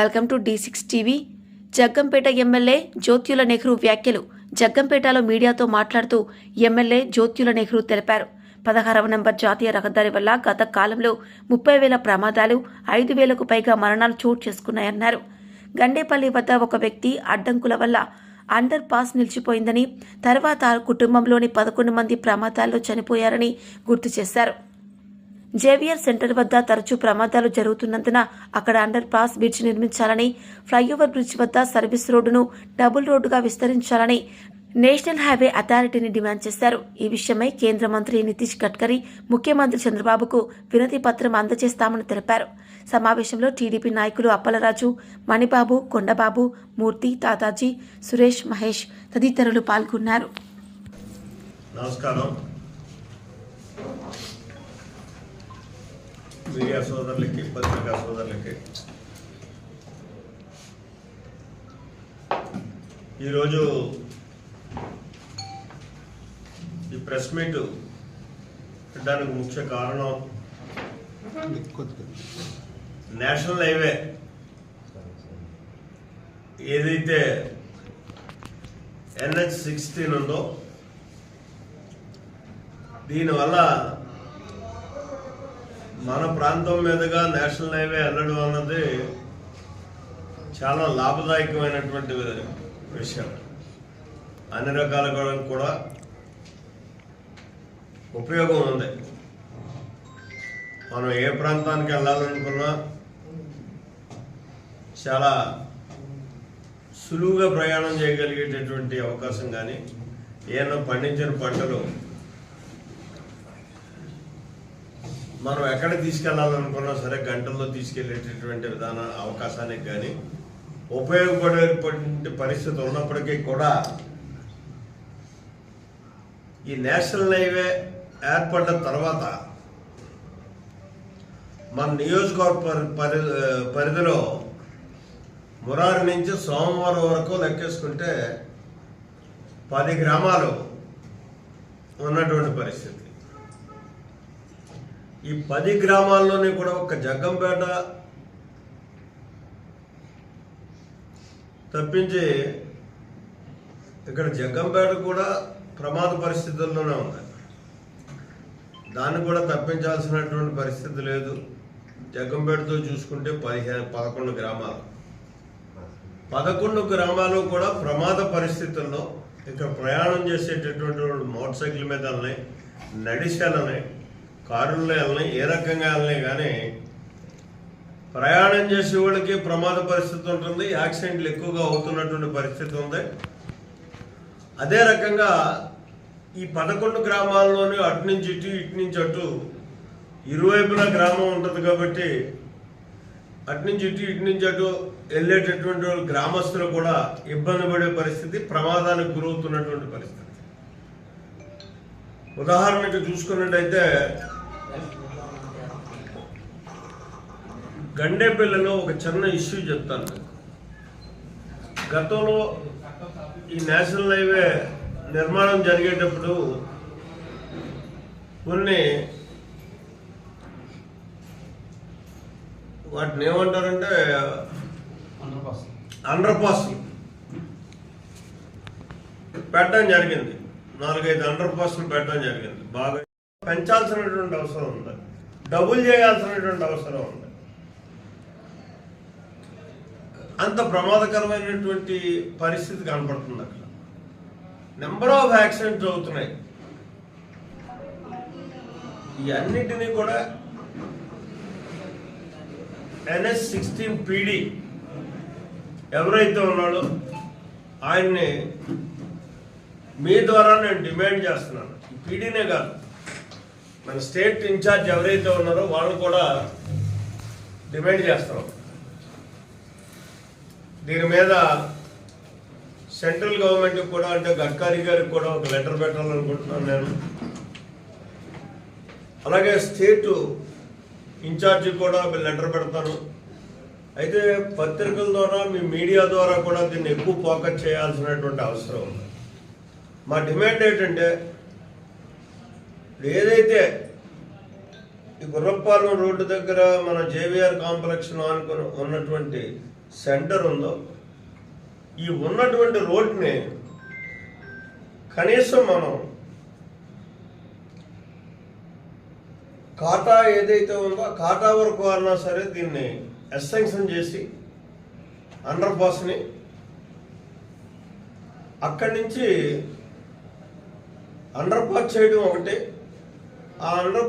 Welcome to the six TV. Jaggampeta MLA Jyothula Nehru వ్యాఖ్యలు. జగ్గంపేటలో మీడియాతో మాట్లాడుతూ ఎమ్మెల్యే జ్యోత్యుల నెహ్రూ తెలిపారు. పదహారవ నంబర్ జాతీయ రహదారి వల్ల గత కాలంలో ముప్పై వేల ప్రమాదాలు ఐదు వేలకు పైగా మరణాలు చోటు చేసుకున్నాయన్నారు. గండేపల్లి వద్ద ఒక వ్యక్తి అడ్డంకుల వల్ల అండర్ పాస్ నిలిచిపోయిందని తర్వాత కుటుంబంలోని పదకొండు మంది ప్రమాదాల్లో చనిపోయారని గుర్తు చేశారు. జేవియర్ సెంటర్ వద్ద తరచూ ప్రమాదాలు జరుగుతున్నందున అక్కడ అండర్ పాస్ బ్రిడ్జ్ నిర్మించాలని ఫ్లైఓవర్ బ్రిడ్జ్ వద్ద సర్వీస్ రోడ్డును డబుల్ రోడ్డుగా విస్తరించాలని నేషనల్ హైవే అథారిటీని డిమాండ్ చేశారు. ఈ విషయమై కేంద్ర మంత్రి నితీష్ గడ్కరీ ముఖ్యమంత్రి చంద్రబాబుకు వినతి పత్రం అందజేస్తామని తెలిపారు. సమావేశంలో టీడీపీ నాయకులు అప్పలరాజు మణిబాబు కొండబాబు మూర్తి తాతాజీ సురేష్ మహేష్ తదితరులు పాల్గొన్నారు. నమస్కారం. మీడియా సోదరులకి పత్రికా సోదరులకి. ఈరోజు ఈ ప్రెస్ మీట్ పెట్టడానికి ముఖ్య కారణం నేషనల్ హైవే. ఏదైతే ఎన్హెచ్ సిక్స్టీన్ ఉందో దీనివల్ల మన ప్రాంతం మీదుగా నేషనల్ హైవే వెళ్ళడం అన్నది చాలా లాభదాయకమైనటువంటి విషయం. అన్ని రకాలుగా కూడా ఉపయోగం ఉంది. మనం ఏ ప్రాంతానికి వెళ్ళాలనుకున్నా చాలా సులువుగా ప్రయాణం చేయగలిగేటటువంటి అవకాశం కానీ ఏమైనా పండించిన పంటలు మనం ఎక్కడ తీసుకెళ్ళాలనుకున్నా సరే గంటల్లో తీసుకెళ్ళేటటువంటి విధాన అవకాశానికి కానీ ఉపయోగపడేటువంటి పరిస్థితి ఉన్నప్పటికీ కూడా ఈ నేషనల్ హైవే ఏర్పడిన తర్వాత మన నియోజకవర్గ పరి- పరి పరిధిలో మురారి నుంచి సోమవారం వరకు లెక్కేసుకుంటే పది గ్రామాలు ఉన్నటువంటి పరిస్థితి. ఈ పది గ్రామాల్లోనే కూడా ఒక జగ్గంపేట తప్పించి ఇక్కడ జగ్గంపేట కూడా ప్రమాద పరిస్థితుల్లోనే ఉంది. దాన్ని కూడా తప్పించాల్సినటువంటి పరిస్థితి లేదు. జగ్గంపేటతో చూసుకుంటే పదిహేను పదకొండు గ్రామాలు. పదకొండు గ్రామాలు కూడా ప్రమాద పరిస్థితుల్లో ఇక్కడ ప్రయాణం చేసేటటువంటి వాళ్ళు మోటార్ సైకిల్ మీద వెళ్ళినాయి కారుల్లో వెళ్ళినాయి ఏ రకంగా వెళ్ళినాయి కానీ ప్రయాణం చేసే వాళ్ళకి ప్రమాద పరిస్థితి ఉంటుంది యాక్సిడెంట్లు ఎక్కువగా అవుతున్నటువంటి పరిస్థితి ఉంది. అదే రకంగా ఈ పదకొండు గ్రామాల్లోని అటు నుంచి ఇటు ఇటు నుంచి అటు ఇరువైపులా గ్రామం ఉంటుంది కాబట్టి అటు నుంచి ఇటు ఇటు నుంచి అటు వెళ్ళేటటువంటి వాళ్ళు గ్రామస్తులు కూడా ఇబ్బంది పడే పరిస్థితి ప్రమాదానికి గురవుతున్నటువంటి పరిస్థితి. ఉదాహరణకి చూసుకున్నట్టయితే గండేపల్లిలో ఒక చిన్న ఇష్యూ చెప్తాను. గతంలో ఈ నేషనల్ హైవే నిర్మాణం జరిగేటప్పుడు కొన్ని వాటిని ఏమంటారంటే అండర్ పాస్ పెట్టడం జరిగింది. నాలుగైదు అండర్ పాస్లు పెట్టడం జరిగింది. బాగా పెంచాల్సినటువంటి అవసరం ఉంది. డబుల్ చేయాల్సినటువంటి అవసరం ఉంది. అంత ప్రమాదకరమైనటువంటి పరిస్థితి కనపడుతుంది అక్కడ. నెంబర్ ఆఫ్ యాక్సిడెంట్స్ అవుతున్నాయి ఈ కూడా ఎన్ఎస్ సిక్స్టీన్ పీడీ ఎవరైతే ఉన్నాడో ఆయన్ని మీ ద్వారా నేను డిమాండ్ చేస్తున్నాను. పీడీనే కాదు. మన స్టేట్ ఇన్ఛార్జ్ ఎవరైతే ఉన్నారో వాళ్ళు కూడా డిమాండ్ చేస్తున్నాం. దీని మీద సెంట్రల్ గవర్నమెంట్కి కూడా అంటే గడ్కరీ గారికి కూడా ఒక లెటర్ పెట్టాలనుకుంటున్నాను నేను. అలాగే స్టేట్ ఇన్ఛార్జ్ కూడా లెటర్ పెడతాను. అయితే పత్రికల ద్వారా మీ మీడియా ద్వారా కూడా దీన్ని ఎక్కువ ఫోకస్ చేయాల్సినటువంటి అవసరం ఉంది. మా డిమాండ్ ఏంటంటే ఏదైతే ఈ గుర్రంపాలెం రోడ్డు దగ్గర మన జేవిఆర్ కాంప్లెక్స్లో అనుకుని ఉన్నటువంటి సెంటర్ ఉందో ఈ ఉన్నటువంటి రోడ్ని కనీసం మనం కాటా ఏదైతే ఉందో ఆ కాటా వరకు అన్నా సరే దీన్ని ఎస్సెంక్షన్ చేసి అండర్ పాస్ని అక్కడి నుంచి అండర్ పాస్ చేయడం ఒకటి. ఆ అండర్